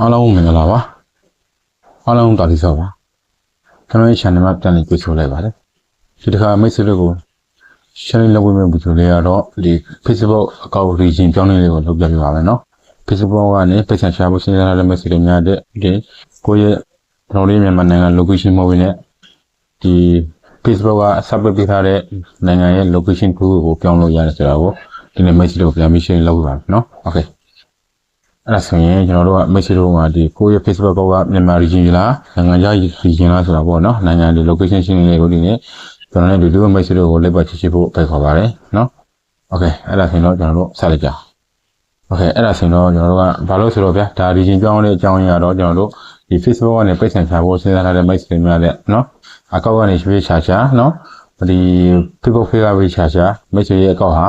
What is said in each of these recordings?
အားလုံးမင်္ဂလာပါအားလုံးတာလီဆောပါကျွန်တော်ရဲ့ channel မှာပြန်လည်ကြိုဆိုလိုက်ပါတယ်ဒီတစ်ခါမိတ်ဆွေတို့ကို channel လုပ်ဝင်မဲ့ဗီဒီယိုလေးကတော့ဒီ Facebook account region ပြောင်းလဲလေးကိုလုပ်ပြပြပါမယ်နော် Facebook ကနေပတ်စံရှာဖို့စဉ်းစားထားတဲ့မိတ်ဆွေတွေများတဲ့ဒီကိုယ့်ရဲ့ကျွန်တော်လေးမြန်မာနိုင်ငံ location မဟုတ်ဘဲနဲ့ဒီ Facebook က submit ပေးထားတဲ့နိုင်ငံရဲ့ location တစ်ခုကိုပြောင်းလို့ရတယ်ဆိုတာကိုဒီနေ့မိတ်ဆွေတို့ပြန်ပြီး share လုပ်ပြပါမယ်နော် okay အဲ့ဒါဆိုရင်ကျွန်တော်တို့က message တို့ကဒီကိုယ့်ရဲ့ Facebook ကောကမြန်မာ region လားနိုင်ငံခြား region လားဆိုတာပေါ့နော်နိုင်ငံဒီ location ရှင်းနေကိုဒီနေ့ကျွန်တော်လည်းဒီလို message တို့ကိုလက်ပတ်ချစ်ချစ်ဖို့ဖိတ်ခေါ်ပါတယ်နော် okay အဲ့ဒါဆိုရင်တော့ကျွန်တော်တို့ဆက်လိုက်ကြအောင် okay အဲ့ဒါဆိုရင်တော့ကျွန်တော်တို့ကဘာလို့ဆိုတော့ဗျာဒါ region ပြောင်းတဲ့အကြောင်းရင်းကတော့ကျွန်တော်တို့ဒီ Facebook ကနေပိတ်ဆင်ချဖို့စဉ်းစားထားတဲ့ message တွေများတဲ့နော်အကောက်ကနေရွှေ့ချာချာနော်ဒီ Facebook page ကပဲချာချာ message ရဲ့အကောက်ဟာ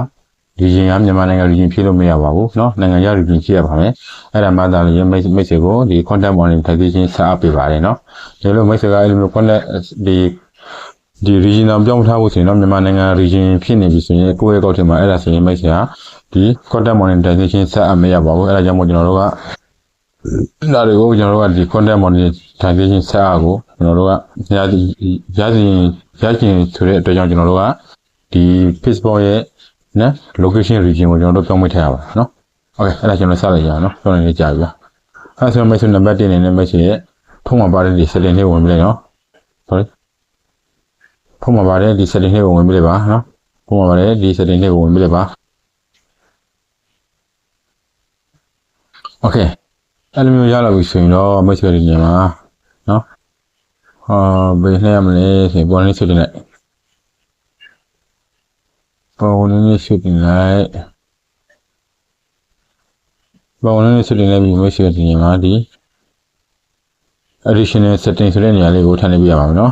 region ကမြန်မာနိုင်ငံ region ဖြစ်လို့မရပါဘူးเนาะနိုင်ငံခြား region ဖြစ်ရပါမယ်အဲ့ဒါမှသာလေမိတ်မိတ်ဆွေကိုဒီ content monetization ဆက်အပ်ပေးပါတယ်เนาะဒီလိုမိတ်ဆွေကအဲ့လိုမျိုး content ဒီဒီ region အောင်ပြောင်းထားဖို့ဆိုရင်တော့မြန်မာနိုင်ငံ region ဖြစ်နေပြီဆိုရင်ကိုယ့်ရဲ့ကောက်ထင်မှာအဲ့ဒါဆိုရင်မိတ်ဆွေကဒီ content monetization ဆက်အပ်မရပါဘူးအဲ့ဒါကြောင့်မို့ကျွန်တော်တို့ကဒါတွေကိုကျွန်တော်တို့ကဒီ content monetization ဆက်အပ်ကိုကျွန်တော်တို့ကရရရစီရချင်ဆိုတဲ့အတွက်ကြောင့်ကျွန်တော်တို့ကဒီ Facebook ရဲ့ နော် location region ကိုကျွန်တော်တို့ပြောင်းမိထားရပါနော်။ Okay အဲ့ဒါကျွန်တော်စလိုက်ရအောင်နော်။ပြောနေနေကြပြီဗျာ။အဲ့ဒါဆို message number 1နေနဲ့ message ရဲ့ဖုန်းမှာပါတဲ့ဒီ setting လေးဝင်ပြီလေနော်။ sorry ဖုန်းမှာပါတဲ့ဒီ setting လေးကိုဝင်ပြီလေပါနော်။ဖုန်းမှာပါတဲ့ဒီ setting လေးကိုဝင်ပြီလေပါ။ Okay အဲ့လိုမျိုးရလာပြီဆိုရင်တော့ message တွေနေမှာနော်။ဟာဘယ်နဲ့ရမလဲဆိုရင်ပေါ်နေဆိုတဲ့ ပေါ်နေနေရှိတင်လိုက်ပေါ်နေနေရှိတင်လိုက်ပြီးမရှိတဲ့နေရာမှာဒီ additional setting ဆိုတဲ့နေရာလေးကိုထားနေပြရပါမယ်နော်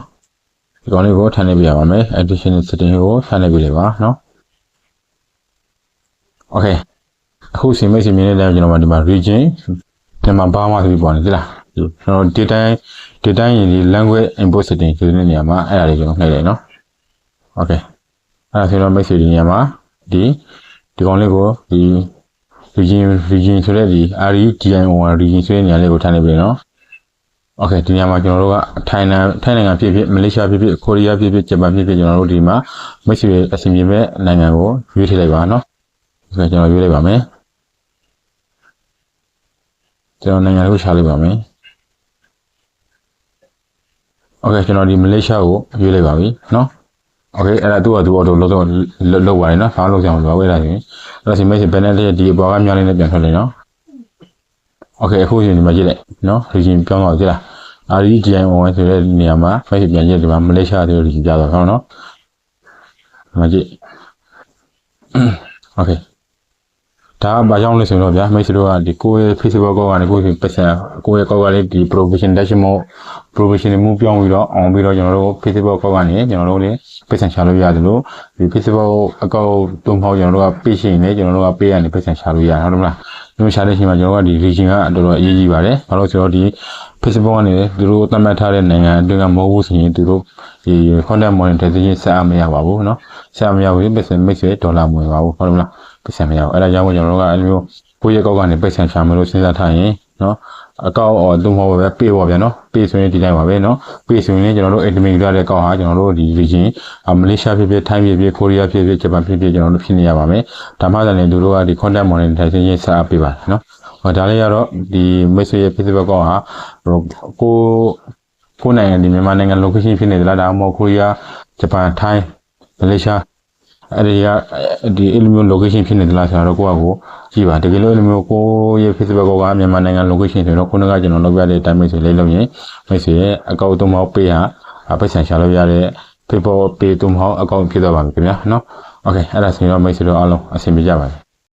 ဒီကောင်လေးကိုထားနေပြရပါမယ် additional setting ကိုထားနေပြလေပါနော် okay အခုစီမိတ်စီမြင်နေတယ်ကျွန်တော်ဒီမှာ region ဒီမှာဘာမှဆိုပြီးပေါ်နေသလားကျွန်တော် data data ရင်ဒီ language input setting ဆိုတဲ့နေရာမှာအဲ့ဒါလေးကျွန်တော်နှိပ်လိုက်နော် okay အဲ့ဒါဆိုတော့ message ဒီနေရာမှာဒီဒီကောင်လေးကိုဒီ region region ဆိုတဲ့ဒီ REGIN1 region ဆိုတဲ့နေရာလေးကိုထားနေပြီနော်။ Okay ဒီနေရာမှာကျွန်တော်တို့ကထိုင်းနိုင်ငံထိုင်းနိုင်ငံဖြစ်ဖြစ်မလေးရှားဖြစ်ဖြစ်ကိုရီးယားဖြစ်ဖြစ်ဂျပန်ဖြစ်ဖြစ်ကျွန်တော်တို့ဒီမှာ message အစီအပြေမဲ့နိုင်ငံကိုရွေးထည့်လိုက်ပါနော်။ Okay ကျွန်တော်ရွေးလိုက်ပါမယ်။ကျွန်တော်နိုင်ငံကိုရှာလိုက်ပါမယ်။ Okay ကျွန်တော်ဒီမလေးရှားကိုရွေးလိုက်ပါပြီ နော်။ okay အဲ့ဒါသူ့ဟာသူ့အော်တိုလုံးတော့လောက်ပါတယ်နော်ဘာလို့လောက်ကြအောင်လို့ပဲအဲ့ဒါဆိုရင်အဲ့ဒါဆို message ဘယ်နဲ့လေးဒီအပေါ်ကမြောင်းလေးနဲ့ပြန်ထွက်လိုက်နော် okay အခုရှင်ဒီမှာကြည့်လိုက်နော် region ပြောင်းသွားကြည့်လား REGIN1 ဆိုတဲ့နေရာမှာ message ပြန်ကြည့်ဒီမှာမလေးရှားဆိုတဲ့ region ပြသွားတော့နော်ဒီမှာကြည့် okay ဒါကဘာကြောင့်လဲဆိုတော့ဗျာမိတ်ဆွေတို့ကဒီကိုယ့်ရဲ့ Facebook ကောကနေကိုယ့်ရဲ့ပတ်စံကိုယ့်ရဲ့ကောက်ကလေးဒီ provision dash မို့ provision မှုပြောင်းပြီးတော့အောင်ပြီးတော့ကျွန်တော်တို့ Facebook ကောက်ကနေကျွန်တော်တို့လည်းပတ်စံရှာလို့ရတယ်လို့ဒီ Facebook အကောက်တုံးဖောက်ကျွန်တော်တို့က page ရှင်နေကျွန်တော်တို့က page ကနေပတ်စံရှာလို့ရတယ်ဟုတ်မလားဒီလိုရှာတဲ့အချိန်မှာကျွန်တော်တို့ကဒီ region ကတော်တော်အရေးကြီးပါတယ်ဘာလို့ဆိုတော့ဒီ Facebook ကနေသူတို့သတ်မှတ်ထားတဲ့နိုင်ငံအတွင်းကမဟုတ်ဘူးဆိုရင်သူတို့ဒီ content monetization ဆက်အမရပါဘူးเนาะဆက်အမရဘူးပတ်စံ mix ရဲ့ဒေါ်လာမဝင်ပါဘူးဟုတ်မလား ပတ်စံမရဘူးအဲ့ဒါကြောင့်ကျွန်တော်တို့ကအဲ့လိုမျိုးကိုယ့်ရဲ့ကောက်ကနေပတ်စံရှာမလို့စဉ်းစားထားရင်နော်အကောက်အော်သူမဟုတ်ပဲပေးပေါ့ဗျာနော်ပေးဆိုရင်ဒီတိုင်းပါပဲနော်ပေးဆိုရင်ကျွန်တော်တို့ admin ရတဲ့ကောက်ဟာကျွန်တော်တို့ဒီ region မလေးရှားဖြစ်ဖြစ်ထိုင်းဖြစ်ဖြစ်ကိုရီးယားဖြစ်ဖြစ်ဂျပန်ဖြစ်ဖြစ်ကျွန်တော်တို့ဖြစ်နေရပါမယ်ဒါမှသာလေသူတို့ကဒီ content monetization ရေးစာပေးပါနော်ဟောဒါလေးကတော့ဒီမိတ်ဆွေရဲ့ Facebook ကောက်ဟာကိုကိုနိုင်ငံဒီမြန်မာနိုင်ငံ location ဖြစ်နေသလားဒါမှမဟုတ်ကိုရီးယားဂျပန်ထိုင်းမလေးရှား အဲ့ဒီကဒီအဲ့လိုမျိုး location ဖြစ်နေသလားဆိုတော့ကိုယ့်အကိုကြည့်ပါတကယ်လို့အဲ့လိုမျိုးကိုရဲ့ Facebook ကမြန်မာနိုင်ငံ location ဆိုတော့ခုနကကျွန်တော်လုပ်ပြတဲ့အတိုင်းမိတ်ဆွေလေးလုံးရင်မိတ်ဆွေရဲ့အကောင့်သုံးပေါက်ပေးဟာပိတ်ဆန်ရှာလို့ရတဲ့ Facebook ပေးသုံးပေါက်အကောင့်ဖြစ်သွားပါပြီခင်ဗျာနော် Okay အဲ့ဒါဆိုရင်တော့မိတ်ဆွေတို့အားလုံးအဆင်ပြေကြပါစေ